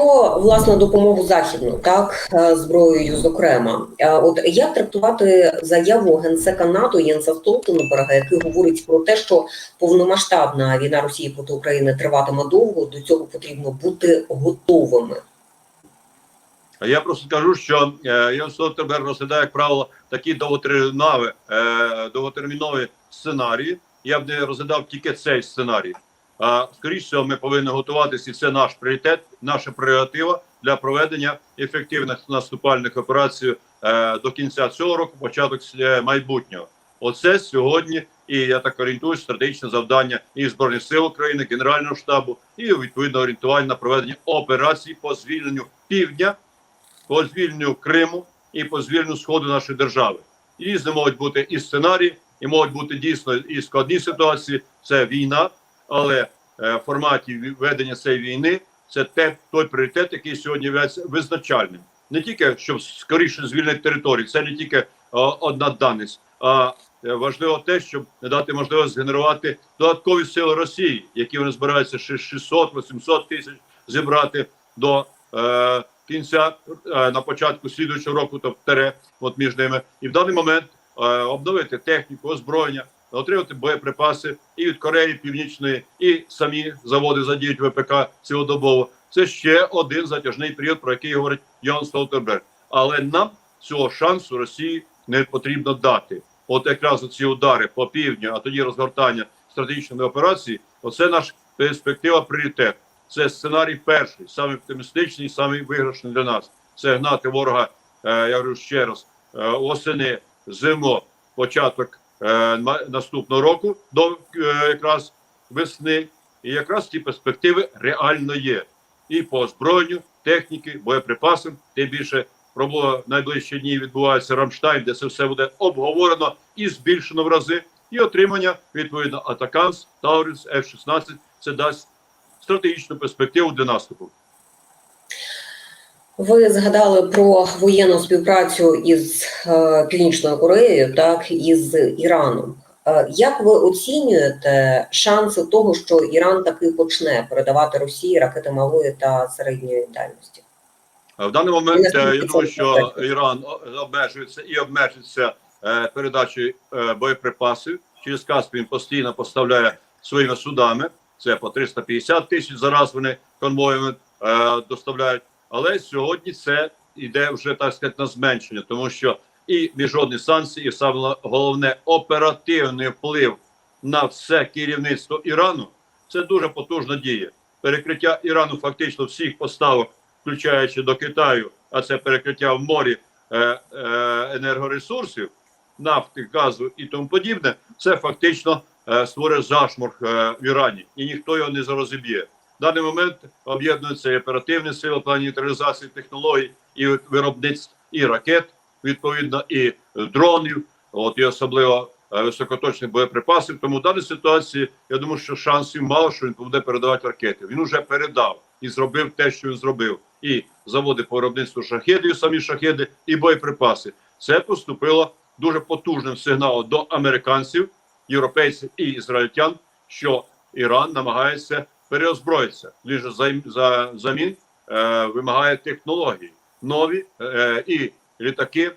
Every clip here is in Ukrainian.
Про власне допомогу західну, так е, зброєю, зокрема, Е, от як трактувати заяву генсека НАТО Єнса Столтенберга, який говорить про те, що повномасштабна війна Росії проти України триватиме довго, до цього потрібно бути готовими. Я просто скажу, що е, Йон Столтенберг розглядає, як правило, такі довготермінові, довготермінові сценарії. Я б не розглядав тільки цей сценарій. А скоріше всього, ми повинні готуватися, і це наш пріоритет, наша прерогатива для проведення ефективних наступальних операцій е, до кінця цього року, початок е, майбутнього. Оце сьогодні, і я так орієнтуюсь, стратегічне завдання і збройних сил України, генерального штабу, і відповідно орієнтування на проведення операцій по звільненню півдня по звільненню Криму і по звільненню сходу нашої держави. І Різні можуть бути і сценарії, і можуть бути дійсно і складні ситуації. Це війна, але е, в форматі ведення цієї війни це те, той пріоритет, який сьогодні є визначальним. Не тільки щоб скоріше звільнити територію, це не тільки одна даність, а е, важливо те, щоб не дати можливість згенерувати додаткові сили Росії, які вони збираються ще 600-800 тисяч зібрати до е, кінця е, на початку слідуючого року, тобто от між ними, і в даний момент е, обновити техніку, озброєння, отримати боєприпаси і від Кореї Північної, і самі заводи задіють ВПК цілодобово. Це ще один затяжний період, про який говорить Йон Столтерберг. Але нам цього шансу Росії не потрібно дати. От якраз ці удари по півдню, а тоді розгортання стратегічної операції. Оце наш перспектива пріоритет. Це сценарій перший, самий оптимістичний, самий виграшний для нас. Це гнати ворога. е, я говорю ще раз, е, осени, зимо, початок наступного року до е, якраз весни. І якраз ці перспективи реально є. І по озброєнню, техніки, боєприпасам. Тим більше пробула найближчі дні відбувається Рамштайн, де це все буде обговорено і збільшено в рази. І отримання відповідно Атаканс, Тауріс, F-16. Це дасть стратегічну перспективу для наступу. Ви згадали про воєнну співпрацю із е, Північною Кореєю, так і з Іраном. Е, як ви оцінюєте шанси того, що Іран таки почне передавати Росії ракети малої та середньої дальності? В даний момент Я е, думаю, що. Іран обмежується і обмежиться е, передачею е, боєприпасів. Через Каспій він постійно поставляє своїми судами. Це по 350 тисяч зараз вони конвоями е, доставляють. Але сьогодні це йде вже так сказати на зменшення, тому що і міжнародні санкції, і саме головне оперативний вплив на все керівництво Ірану. Це дуже потужна дія. Перекриття Ірану фактично всіх поставок включаючи до Китаю, а це перекриття в морі е, е, енергоресурсів, нафти, газу і тому подібне, це фактично е, створює зашморг е, в Ірані, і ніхто його не розіб'є. В даний момент об'єднуються і оперативні сили плані нейтралізації технологій і виробництв і ракет, відповідно, і дронів, от і особливо е, високоточних боєприпасів. Тому в даній ситуації я думаю, що шансів мало, що він буде передавати ракети. Він уже передав і зробив те, що він зробив. І заводи по виробництву шахедів, самі шахеди, і боєприпаси. Це поступило дуже потужним сигналом до американців, європейців і ізраїльтян, що Іран намагається переозброїтися. Він за, за замін е, вимагає технології нові е, і літаки,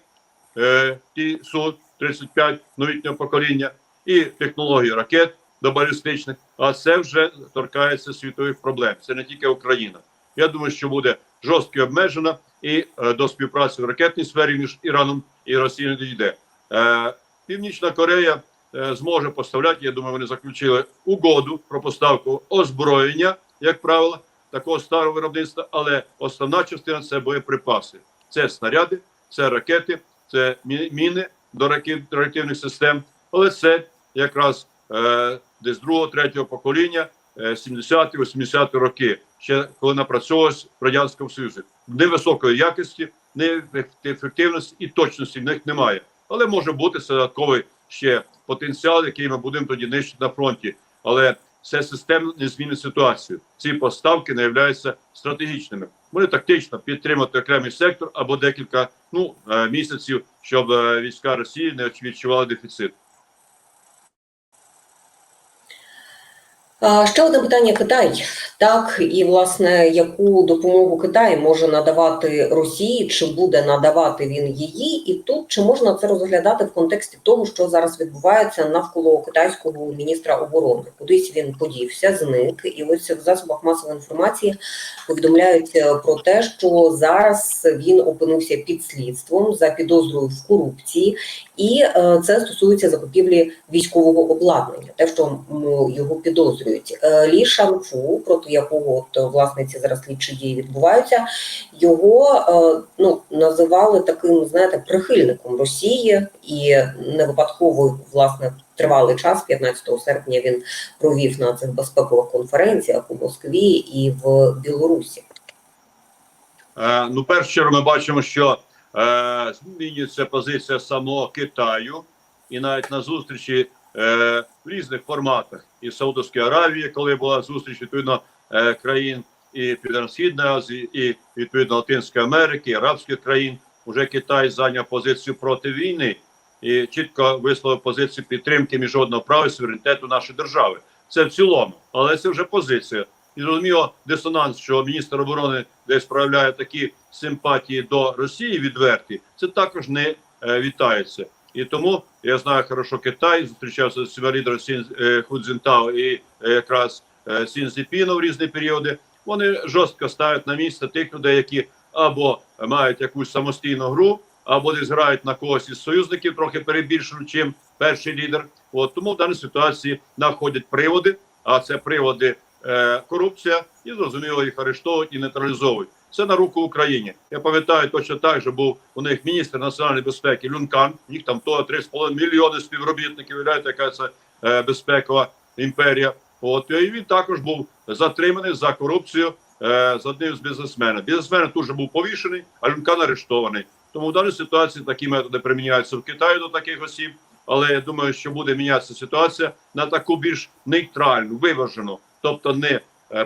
е, ті су 35 новітнього покоління, і технології ракет до балістичних. А це вже торкається світових проблем. Це не тільки Україна. Я думаю, що буде жорстко обмежена і е, до співпраці в ракетній сфері між Іраном і Росією дійде. Е, Північна Корея е, зможе поставляти. Я думаю, вони заключили угоду про поставку озброєння, як правило, такого старого виробництва. Але основна частина це боєприпаси, це снаряди, це ракети, це мі- міни до реактивних систем. Але це якраз е, десь другого, третього покоління, е, 70-ті, 80-ті роки, ще коли напрацьовувалось в радянському союзі. Невисокої якості, не ефективності і точності в них немає. Але може бути це додатковий ще потенціал, який ми будемо тоді нищити на фронті. Але це системно не змінить ситуацію. Ці поставки не являються стратегічними. Вони тактично підтримати окремий сектор або декілька ну е, місяців, щоб е, війська Росії не відчували дефіцит. Ще одне питання Китай. Так, і власне, яку допомогу Китай може надавати Росії, чи буде надавати він її, і тут чи можна це розглядати в контексті того, що зараз відбувається навколо китайського міністра оборони? Кудись він подівся, зник, і ось в засобах масової інформації повідомляють е, про те, що зараз він опинився під слідством за підозрою в корупції, і е, це стосується закупівлі військового обладнання, те, що його підозрюють. Е, Лі Шанфу, проти якого от, власне ці зараз слідчі дії відбуваються, його е, ну називали таким, знаєте, прихильником Росії, і не випадково власне тривалий час, 15 серпня, він провів на цих безпекових конференціях у Москві і в Білорусі. Е, ну, перш чергу ми бачимо, що е, змінюється позиція самого Китаю, і навіть на зустрічі в різних форматах і в Саудовській Аравії, коли була зустріч відповідно е, країн і Південно-Східної Азії, і відповідно Латинської Америки, і арабських країн, уже Китай зайняв позицію проти війни і чітко висловив позицію підтримки міжнародного права і суверенітету нашої держави. Це в цілому, але це вже позиція. І зрозуміло дисонанс, що міністр оборони десь проявляє такі симпатії до Росії відверті, це також не е, вітається. І тому я знаю хорошо Китай, зустрічався з всіма лідерами Сін е, і е, якраз е, Сін Зіпіно в різні періоди. Вони жорстко ставлять на місце тих людей, які або мають якусь самостійну гру, або десь грають на когось із союзників, трохи перебільшено, чим перший лідер. От тому в даній ситуації знаходять приводи, а це приводи е, корупція, і зрозуміло їх арештовують і нейтралізовують. Це на руку Україні. Я пам'ятаю точно так, що був у них міністр національної безпеки Люнкан. Їх там то 3,5 мільйони співробітників. Уявляєте, яка це е, безпекова імперія. От і він також був затриманий за корупцію е, з одним з бізнесменів. Бізнесмен тут же був повішений, а Люнкан арештований. Тому в даній ситуації такі методи приміняються в Китаї до таких осіб. Але я думаю, що буде мінятися ситуація на таку більш нейтральну, виважену, тобто не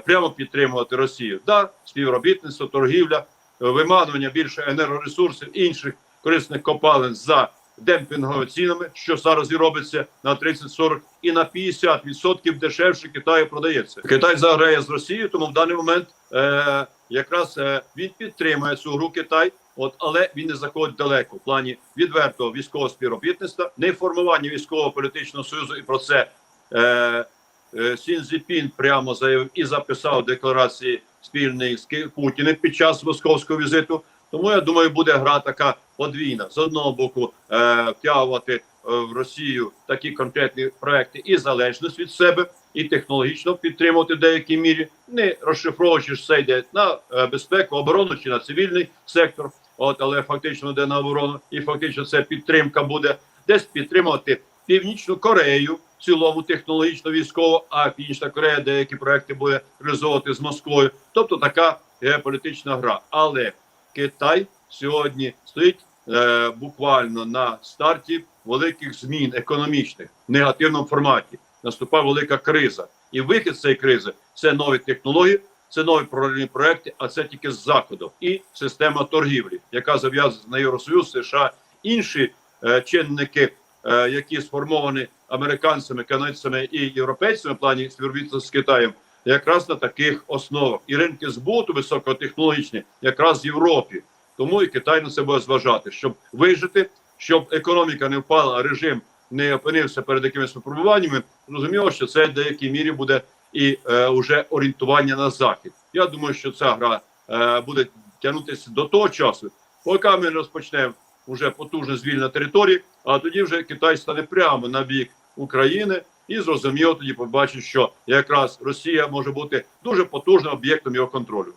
прямо підтримувати Росію. Да, співробітництво, торгівля, е, виманування більше енергоресурсів інших корисних копалин за демпінговими цінами, що зараз і робиться на 30-40 і на 50% дешевше Китаю продається. Китай заграє з Росією, тому в даний момент е, якраз е, він підтримує цю гру Китай. От, але він не заходить далеко в плані відвертого військового співробітництва, не формування військового політичного союзу, і про це е, е, Сін Зіпін прямо заявив і записав декларації спільної з Путіним під час московського візиту. Тому я думаю, буде гра така подвійна з одного боку е, втягувати е, в Росію такі конкретні проекти і залежність від себе, і технологічно підтримувати в деякій мірі, не розшифровуючи що це йде на е, безпеку, оборону чи на цивільний сектор. От, але фактично йде на оборону, і фактично це підтримка буде десь підтримувати Північну Корею цілому технологічно військово, а Північна Корея деякі проекти буде реалізовувати з Москвою. Тобто така геополітична гра. Але Китай сьогодні стоїть е, буквально на старті великих змін економічних в негативному форматі. Наступає велика криза, і вихід з цієї кризи це нові технології, це нові прорivні проекти, а це тільки з заходу і система торгівлі, яка зав'язана на Євросоюз, США, інші е, чинники, які сформовані американцями, канадцями і європейцями в плані співробітництва з Китаєм, якраз на таких основах. І ринки збуту високотехнологічні, якраз в Європі. Тому і Китай на це буде зважати, щоб вижити, щоб економіка не впала, а режим не опинився перед якимись випробуваннями. Зрозуміло, що це в деякій мірі буде і е, уже орієнтування на захід. Я думаю, що ця гра е, буде тягнутися до того часу, поки ми розпочнемо вже потужне звільнення території, а тоді вже Китай стане прямо на бік України. І зрозуміло тоді побачить, що якраз Росія може бути дуже потужним об'єктом його контролю.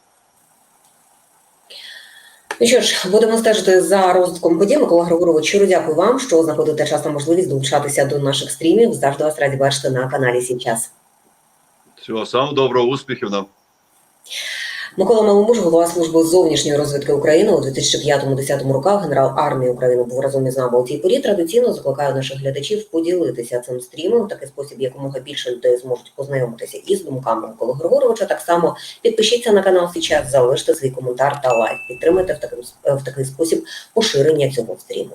Ну що ж, будемо стежити за розвитком подій. Микола Григорович, щиро дякую вам, що знаходите час та можливість долучатися до наших стрімів. Завжди вас раді бачити на каналі Січас. Всього самого доброго, успіхів нам. Микола Маломуж, голова служби зовнішньої розвідки України у 2005-2010 роках, генерал армії України був разом із нами у цій порі. Традиційно закликаю наших глядачів поділитися цим стрімом. Такий спосіб якомога більше людей зможуть познайомитися із думками Миколи Григоровича. Так само підпишіться на канал Січас, залиште свій коментар та лайк. Підтримайте в такий, в такий спосіб поширення цього стріму.